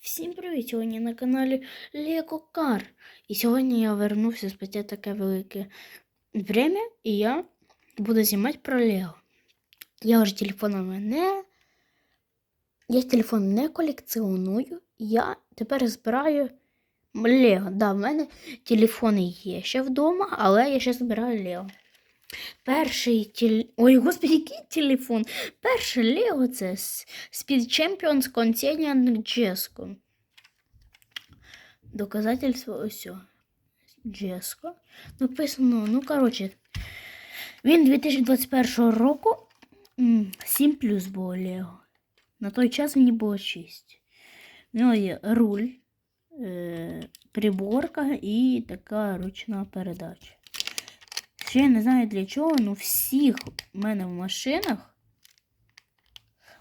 Всім привіт! Сьогодні на каналі Car. І сьогодні я вернувся спустя таке велике время, і я буду знімати про Лего. Я вже телефонами не. Я телефон не колекціоную. Я тепер збираю Лего. Да, в мене телефони є ще вдома, але я ще збираю Лего. Перший тіл... Ой, господи, який телефон? Перше Лего це Speed Champions Continuing Jesco. Доказательство ось. Джеско. Написано, ну, коротше, він 2021 року м, 7 плюс було Лего. На той час мені було 6. В нього є руль, е, приборка і така ручна передача. Я не знаю для чого, але всіх в мене в машинах,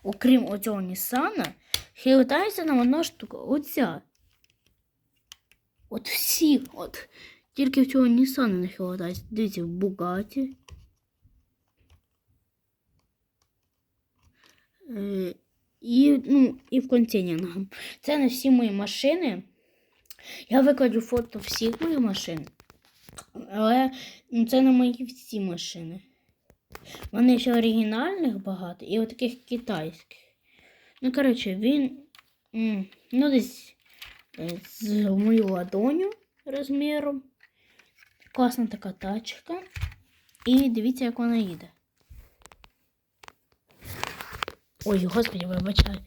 окрім оцього Нісана, хилитається на одна штука. Оця. От всіх, от. Тільки в цього Нісана не хилитається. Дивіться, в Бугаті. І, ну, і в контейнерах. Це не всі мої машини. Я викладу фото всіх моїх машин. Але ну, це не мої всі машини. У мене ще оригінальних багато і отаких китайських. Ну, коротше, він ну, десь е, з мою ладоню розміром. Класна така тачка. І дивіться, як вона їде. Ой, господи, вибачаю.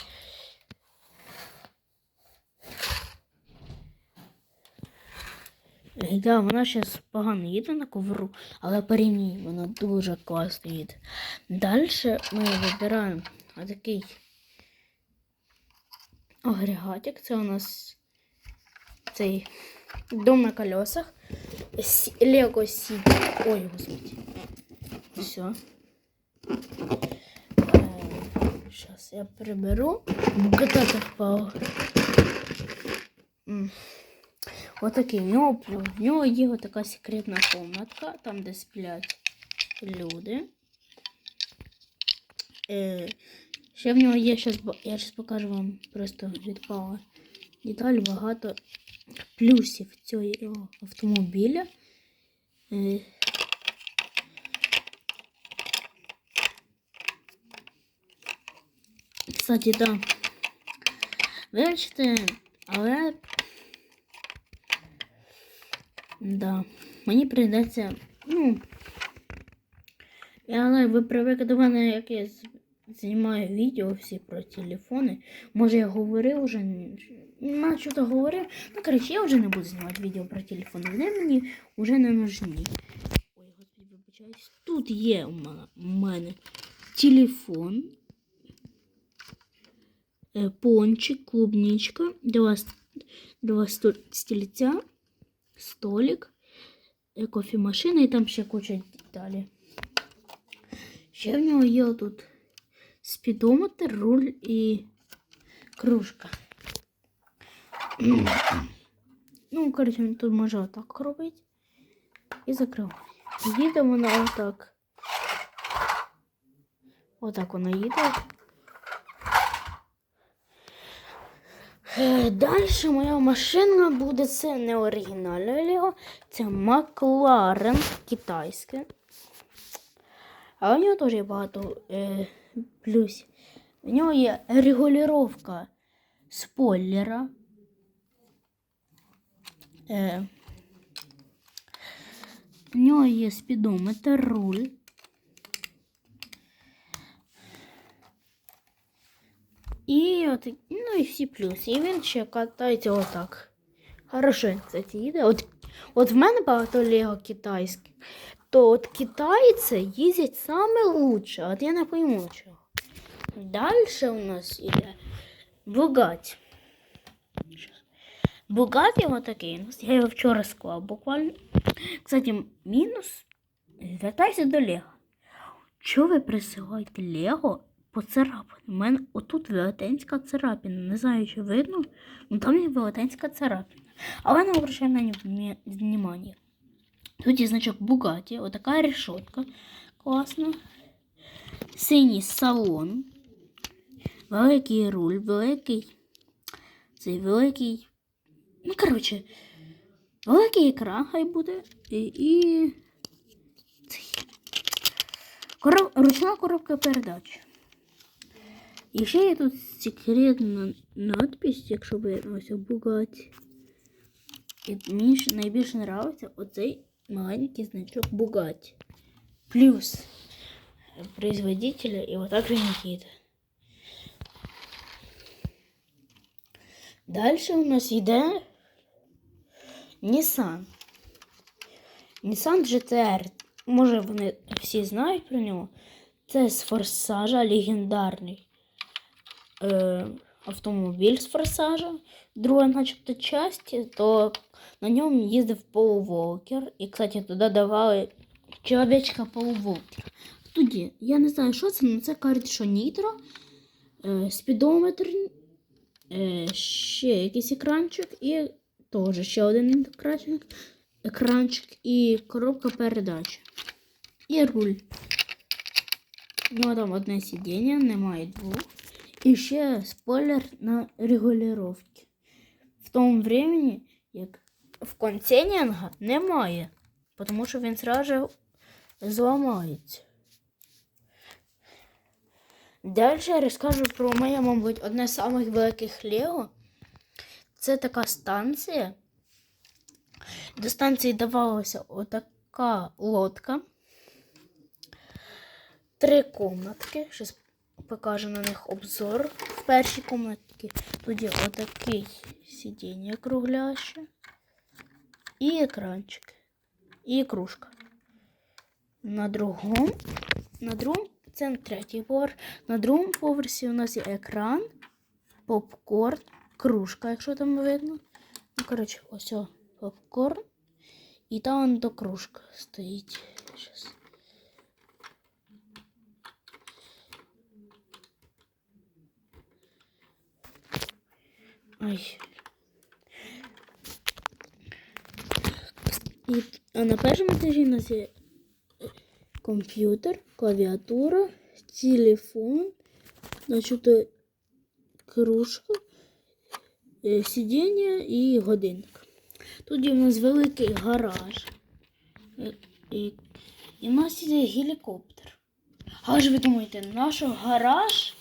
Да, вона зараз погано їде на ковру, але порівнюй, вона дуже класно їде. Далі ми вибираємо отакий агрегатик. Це у нас цей дом на колесах. Лего City. Ой, господи. Все. Сейчас я приберу. Бугата впав. М. Отакий. В нього, в нього є така секретна комнатка, там, де сплять люди. Е, ще в нього є щас, я зараз покажу вам просто відпала деталь багато плюсів цього автомобіля. Е, Кстати, да. Вибачте, але Да. Мені прийдеться, ну. Але ви привикли до мене, як я знімаю відео всі про телефони. Може я говорив уже, на говорив. Ну, коротше, я вже не буду знімати відео про телефони. Вони мені вже не нужні. Ой, господи, вибачаюсь. Тут є у мене, телефон. е, Пончик, клубничка, два, два стільця столик, е, кофемашина і там ще куча деталей. Ще в нього є тут спідометр, руль і кружка. ну, коротше, тут може отак робити і закривати. Їде вона отак. Отак вона їде. Далі моя машина буде це не оригінальне Лего, це Макларен китайське. А у нього теж є багато е, плюсів. У нього є регулювання спойлера. Е, у нього є спідометр, руль. І от, ну і всі плюси. І він ще катається отак. Хорошо, кстати, їде. От, от в мене багато лего китайських. То от китайці їздять саме лучше. От я не пойму чого. Далі у нас іде Бугаті. Бугаті отакий. Я його вчора склав буквально. Кстати, мінус. Звертайся до Лего. Чого ви присилаєте Лего поцарапини? У мене отут велетенська царапина. Не знаю, чи видно, але там є велетенська царапина. Але не обращаю на нього внимання. Тут є значок Бугаті, отака решетка. Класна. Синій салон. Великий руль, великий цей великий. Ну, коротше, великий екран хай буде. І. і... Ручна коробка передач. І ще є тут секретна надпись, якщо видно, ось Бугаті. І мені ж найбільше подобається оцей маленький значок Бугаті. Плюс производителя и вот так же Никита. Дальше у нас йде Nissan. Nissan GTR. Може, вони всі знають про нього. Це з форсажа легендарний Е, автомобіль з форсажа. Друга, начебто, часті, то на ньому їздив Пол Волкер. І, кстати, туди давали чоловічка Пол Волкер. Тоді, я не знаю, що це, але це кажуть, що нітро, е, спідометр, е, ще якийсь екранчик і теж ще один екранчик, екранчик і коробка передач. І руль. У нього там одне сидіння, немає двох. І ще спойлер на регулювання. В тому времени, як в контейнінга немає, тому що він сразу зламається. Далі я розкажу про моє, мабуть, одне з самих великих Лего. Це така станція. До станції давалася отака лодка. Три комнатки. Зараз покажу на них обзор. В першій комнатці тут є отакий сидіння кругляще. І екранчик. І кружка. На другому, на другому це третій поверх. На другому поверсі у нас є екран, попкорн, кружка, якщо там видно. Ну, коротше, ось о, попкорн. І там до кружка стоїть. Щас. Ай. І, а на першому етажі у нас є комп'ютер, клавіатура, телефон, значить, кружка, е, сидіння і годинник. Тут у нас великий гараж. Е, І, і у нас є гелікоптер. А ж ви думаєте, наш гараж?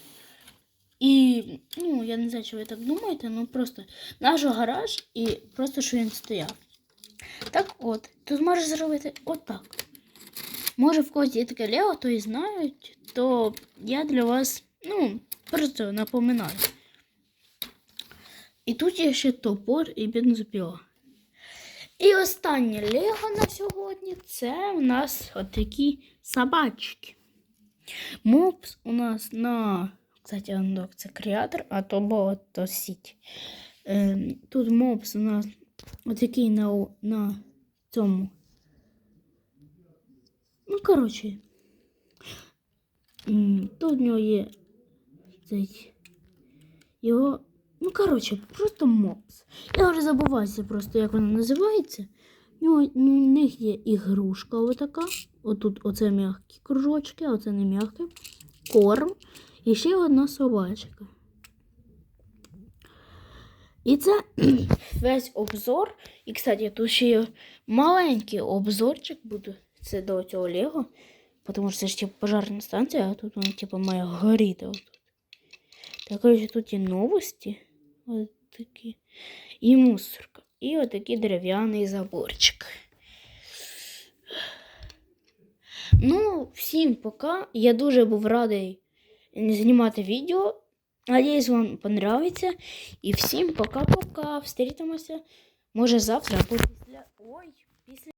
І, ну, я не знаю, чи ви так думаєте, ну просто наш гараж і просто що він стояв. Так от, тут можеш зробити отак. Може, в когось є таке Лего, то і знають, то я для вас, ну, просто напоминаю. І тут є ще топор і бензопіла. І останнє Лего на сьогодні це у нас отакі собачки. Мопс у нас на. Кстати, андок це креатор, а то бот то сіть. Ем, тут мопс у нас отакий на, на цьому. Ну, коротше. Тут в нього є цей його. Ну, коротше, просто мопс. Я вже забуваюся просто, як вона називається. В нього ну, в них є ігрушка отака. Отут оце м'які кружочки, а оце не м'які. Корм. І ще одна собачка. І це весь обзор. І, кстати, тут ще є маленький обзорчик буде. Це до цього Лего. Тому що це ж типу пожарна станція, а тут вона типу має горіти. Отут. Так, коротше, тут є новості. Ось такі. І мусорка. І отакий дерев'яний заборчик. Ну, всім пока. Я дуже був радий знімати відео. Надіюсь, вам понравиться. І всім пока-пока. Встрітимося. Може завтра або після. Ой, після.